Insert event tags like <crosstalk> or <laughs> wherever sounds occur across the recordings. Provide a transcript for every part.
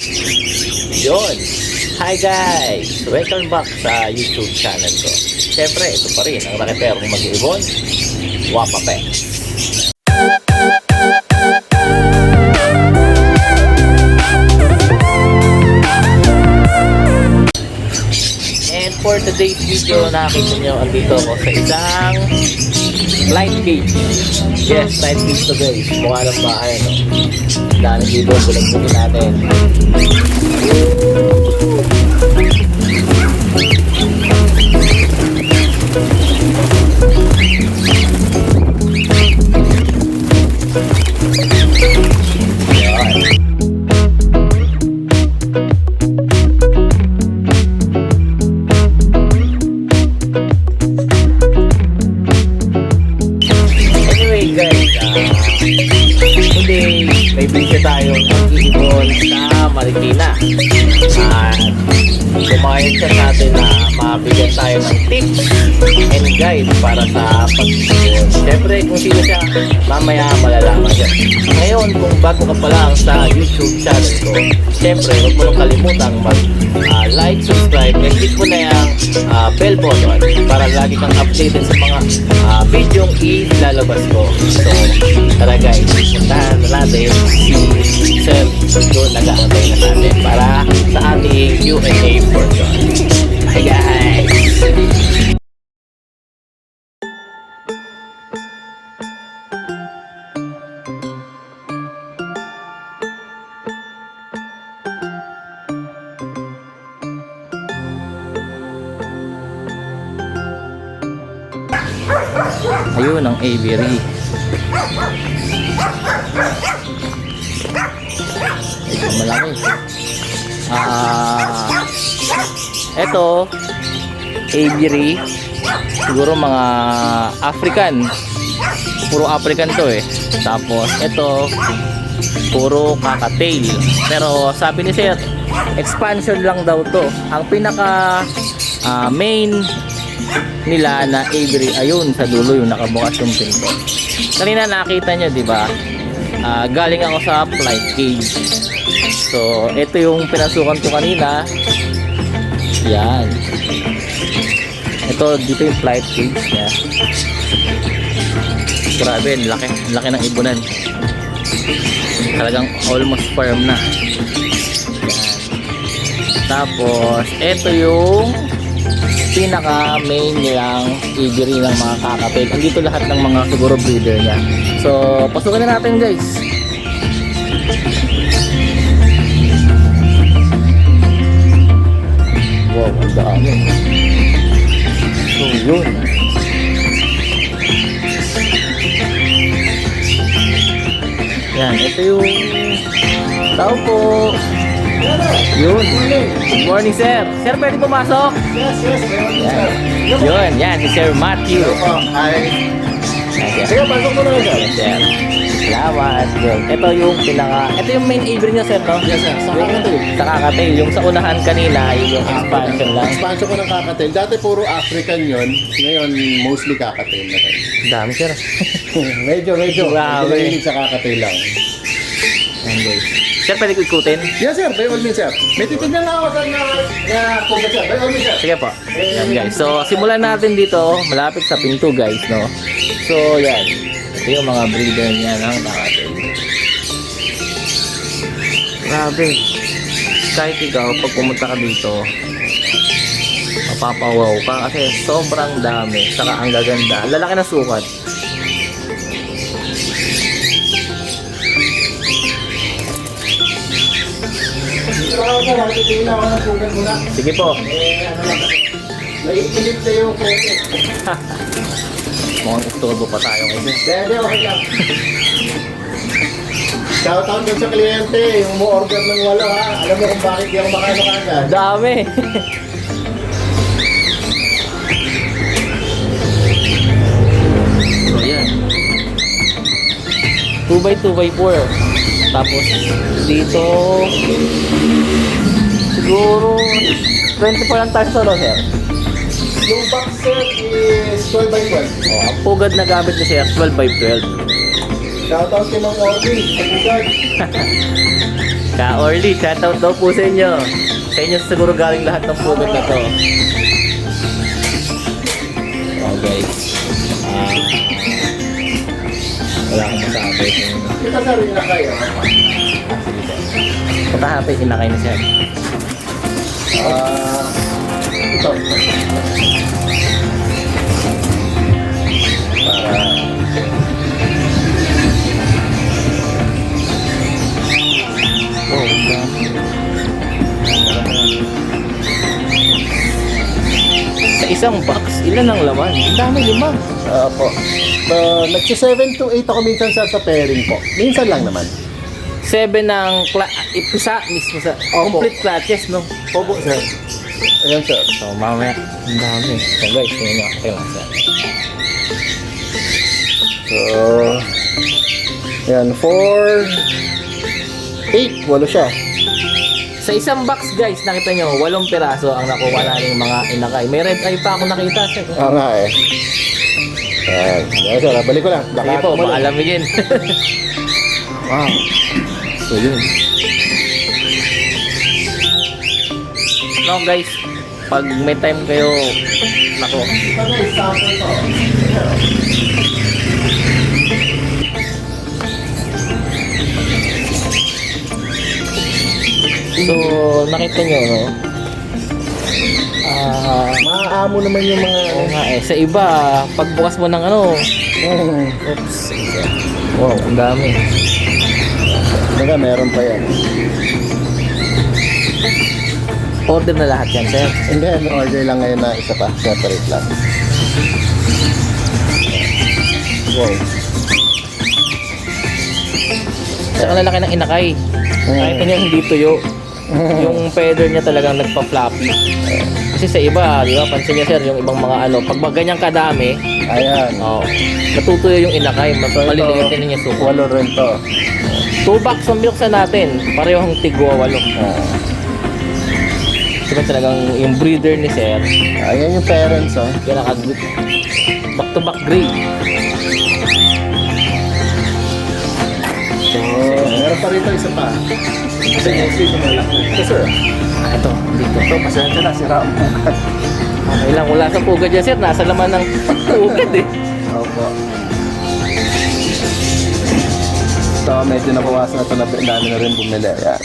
Yon. Hi guys! Welcome back sa YouTube channel ko. Siyempre, ito pa rin ang raketerong mag-ibon, Wapape. And today's video, nakakita nyo, andito ako sa isang flight cage. Yes, flight cage to guys. Mukha ng bahay, no? Dami dito, bulag-bugin natin. Yan. Marikina. At kumain siya sa atin na mabigyan tayo ng tips and guide para sa pag-ibon. Siyempre kung sino siya, mamaya malalaman siya. Ngayon, kung bago ka pa lang sa YouTube channel ko, siyempre huwag mo kalimutang mag-like, subscribe, and click mo na yung ah, bell button para lagi kang updated sa mga ah, video ilalabas ko. So, tara guys, puntahan na natin si Sir doon nag-aantay na natin para sa ating Q&A portion. Hi guys! Ayun ang aviary. Malaki. Ah, eto aviary. Siguro mga African. Puro African to eh. Tapos ito puro kakatail. Pero sabi ni Sir, expansion lang daw to. Ang pinaka ah, main nila na aviary ayun sa dulo yung nakabukas yung pinto kanina nakita nyo di ba Ah, galing ako sa flight cage so ito yung pinasukan ko kanina. Yan. Ito dito yung flight cage niya. Grabe laki. Laki ng ibunan talagang almost firm na. Yan. Tapos ito yung pinaka main nilang aviary ng mga kakapig. Andito lahat ng mga siguro breeder niya. So, pasukan na natin guys. Wow, ang dami. So, yun. Yan, ito yung tao po. Yun. Good morning, sir. Sir, pwede pumasok? Yes, yes. Yan. Yun, yan, si Sir Matthew. Yan, Sige, pasok mo na lang, sir. Yes, sir. Salamat. Yun. Ito yung pinaka... Ito yung main aviary niya, sir, no? Yes, sir. Sa kakatail. Sa kakatail. Yung sa unahan kanina, yun yung expansion lang. Expansion ko ng kakatail. Dati puro African yon. Ngayon, mostly kakatail na rin. Dami, sir. <laughs> medyo, medyo. Grabe. Medyo sa kakatail lang. Guys. Sir, pwede ko ikutin? Yes, sir. By all means, sir. May titignan lang ako sa na, na puga, sir. By all means, sir. Sige po. Yan, guys. So, simulan natin dito. Malapit sa pinto, guys, no? So, yan. Ito yung mga breeder niya ng kakatail. Grabe. Kahit ikaw, pag pumunta ka dito, mapapawaw ka kasi sobrang dami. Saka ang gaganda. Lalaki na sukat. Sige po. Eh, ano lang. Naiinip na yung. <laughs> Mukhang istorbo pa tayo kasi. Pwede, okay lang. Shoutout dun sa kliyente, yung mo order ng walo ha. Alam mo kung bakit di ako makano kagad. Dami. so, yan. 2 by 2 by 4. Tapos, dito, siguro, 24 ang tayo sa sir. Box set is 12 by 12. Oh, ang pugad na gamit ni sir, 12 by 12. Shoutout kay Mang Orby, sa Bugad. Ka Orly, shoutout daw po sa inyo. Sa inyo siguro galing lahat ng pugot na to. Oh guys. Ah, wala akong masabi. Ito sir, yung nakay. Patahapin, inakay na siya. Ah, ito. Isang box, ilan ang laman? Ang dami, lima. Opo. Uh, Nagsi 7 to 8 ako minsan sa, sa pairing po. Minsan lang naman. Seven ang cla- isa mismo sa Opo. complete clutches, no? Opo, sir. Ayan, sir. So, mamaya, ang dami. So, guys, nyo. Okay lang, sir. So, ayan, 4, 8, walo siya. Sa isang box, guys, nakita nyo, walong piraso ang nakuha namin mga inakay. May red eye pa ako nakita, sir. Oo nga eh. Ayan. Ayan, sir. Balik ko lang. Sige po, lang. maalamigin. <laughs> Wow. So, yun. no, guys, pag may time kayo, nako, So, nakita nyo, no? Ah, Maaamo naman yung mga... oo nga eh. Sa iba, pagbukas mo ng ano, Hmm. oops, wow, ang dami. Baga, meron pa yan. Order na lahat yan, sir. And then, order lang ngayon na isa pa. Separate lang. Wow. Saka lalaki ng inakay. Nakita nyo, hindi tuyo. Yung feather niya talagang nagpa-floppy. Kasi sa iba, di ba, pansin niya sir, yung ibang mga ano, pag mag- ganyan kadami, Ayan. oh, natutuyo yung inakay, mas So, ito, maliliitin niya suko. Walo rin to. Two box ang binuksan natin, parehong tigwa walo. Ah. Diba talagang yung breeder ni sir, ayan yung parents, oh. yung naka back to back grade. So, meron pa rito isa pa. Kasi yung sweet yung malaki. Ito, sir. Ito, dito. Ito, pasensya na, sira ang bukat. Okay lang, wala sa pugad yan sir, nasa laman ng pugad eh. Opo. Ito, medyo nabawasan na ito na dami na rin bumili. Ayan.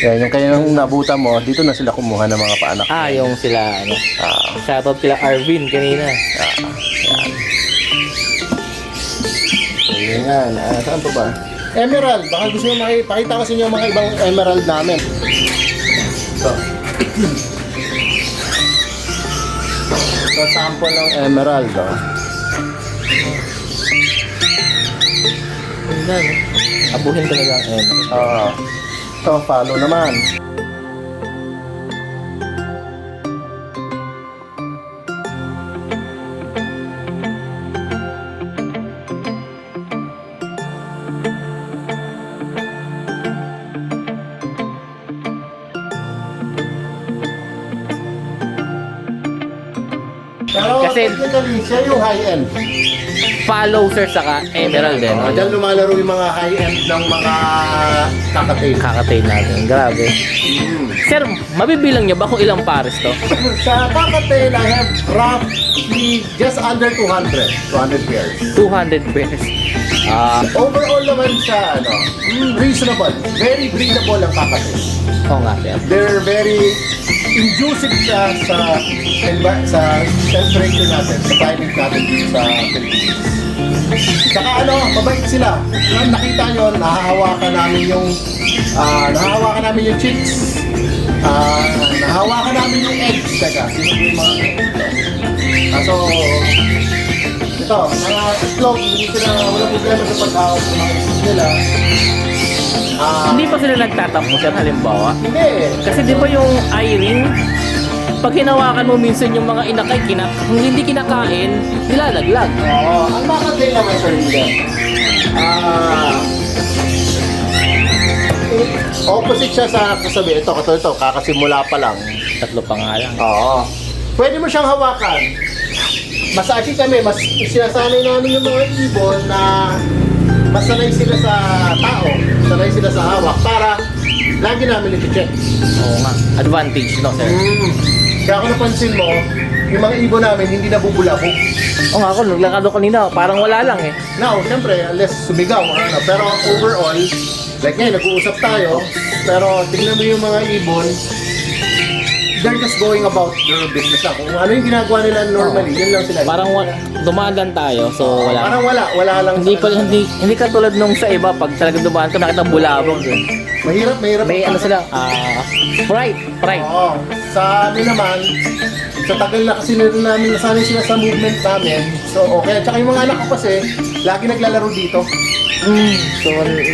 Yan, yung kanyang nabutan mo, dito na sila kumuha ng mga paanak. Ah, yung sila, ano, Ah, shoutout kila Arvin kanina. ah, yan. So, yan. Ah, saan pa ba? Emerald. Baka gusto nyo makipakita ko sa inyo mga ibang emerald namin. Ito. Ito, sample ng emerald. Oh. No? Abuhin talaga ang end. Ah, ito, follow naman. Kasi- technically, siya yung high-end. Follow sir saka emerald din. Oh, Diyan lumalaro yung mga high-end ng mga kakatail. Kakatay natin. Grabe. Sir, mabibilang niyo ba kung ilang pares to? Sa kakatail, I have roughly just under 200. 200 pairs. 200 pairs. Ah, Overall naman siya, ano, mm, reasonable. Very breedable ang kakatail. oo nga sir. They're very inducive siya sa envi- sa temperature natin, sa climate natin dito sa Philippines. Saka ano, mabait sila. Nung nakita nyo, nahahawakan namin yung ah, nahahawakan namin yung chicks. Ah, nahahawakan namin yung eggs. Teka, sino yung mga ah, so, ito, mga itlog, hindi sila, wala problema sa paghawak ng mga nila. Ah, Hindi pa sila nagtatampo sir halimbawa? hindi. Kasi di ba yung Irene, pag hinawakan mo minsan yung mga inakay, kina, kung hindi kinakain, nilalaglag. Oo, ang makatay naman sir hindi. Ah, opposite siya sa kasabi. Ito, ito, ito, kakasimula pa lang. Tatlo pa nga lang. Oo. Pwede mo siyang hawakan. Mas actually kami, mas sinasanay namin yung mga ibon na mas sanay sila sa tao, lagi namin iti-check. Oo nga. Advantage, no, sir? Mm. Kaya kung napansin mo, yung mga ibon namin hindi nabubulabog. Oo nga ako, naglakad ako kanina. Parang wala lang eh. Now, siyempre, unless sumigaw, ano, pero overall, like ngayon, nag-uusap tayo, pero tingnan mo yung mga ibon, they're just going about their business lang. Kung ano yung ginagawa nila normally, yun lang sila. Parang wa- dumaan lang tayo, so wala. Parang wala, wala lang. Hindi pa hindi hindi ka tulad nung sa iba pag talagang dumaan ka nakita bulabog dun. Mahirap, mahirap. May ano sila, ah, pride, pride. Oo. Sa amin naman, sa tagal na kasi nila namin nasanay sila sa movement namin. So, okay. Tsaka yung mga anak ko kasi, lagi naglalaro dito. Mm, so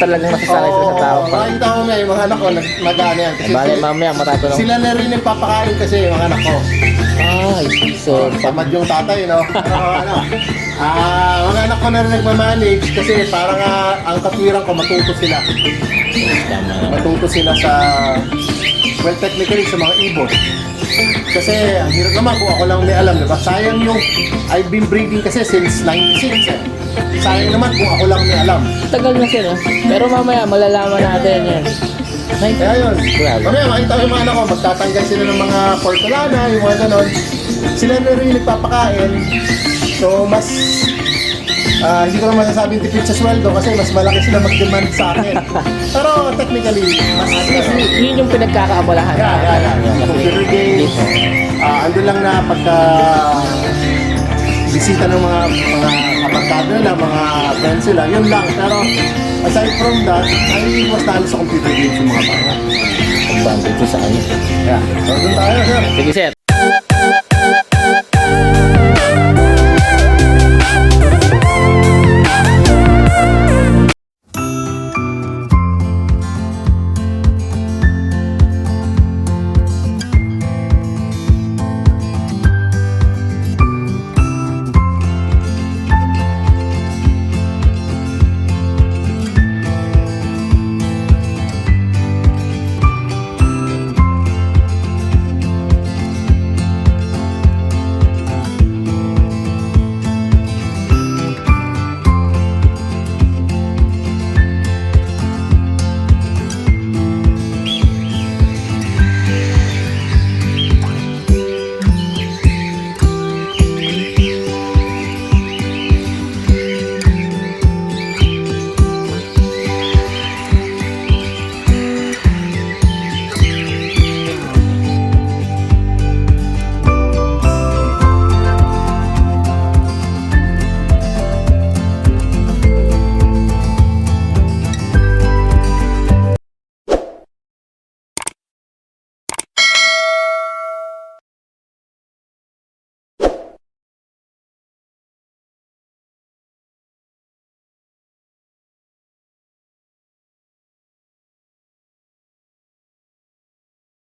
talagang nasasanay sila sa tao Oo, pa. Makikita ko yung mga anak ko, nag, nag-ano yan. Kasi bale sila, mamaya matatanong. sila na rin nagpapakain kasi yung mga anak ko. Ay, so Tamad yung tatay, no? <laughs> Pero ano, ah, mga anak ko na rin nagmamanage kasi parang ah, ang katwiran ko matuto sila. tama. Matuto sila sa, well, technically sa mga ibon. Kasi ang hirap naman kung ako lang may alam, di ba? Sayang yung, I've been breeding kasi since 96 eh. Sayang naman kung ako lang may alam. Tagal na sila. Pero mamaya malalaman natin yan. Ay, Kaya yun. Grabe. Mamaya makita ko yung mga anak ko, magtatanggal sila ng mga porcelana, yung mga ganon. Sila na rin yung nagpapakain. So, mas ah, hindi ko naman masasabing tipid sa sweldo kasi mas malaki sila mag-demand sa akin. <laughs> Pero technically, mas At least y- yun yung pinagkakaabalahan Yeah, yeah, yeah. Computer games. Ah, andun lang na pagka bisita ng mga mga kabarkada nila, mga friends sila, yun lang. Pero aside from that, ay iwas tayo sa computer games yung mga bata. Advantage sa kanya. Yeah. So, doon tayo, sir. Sige, sir.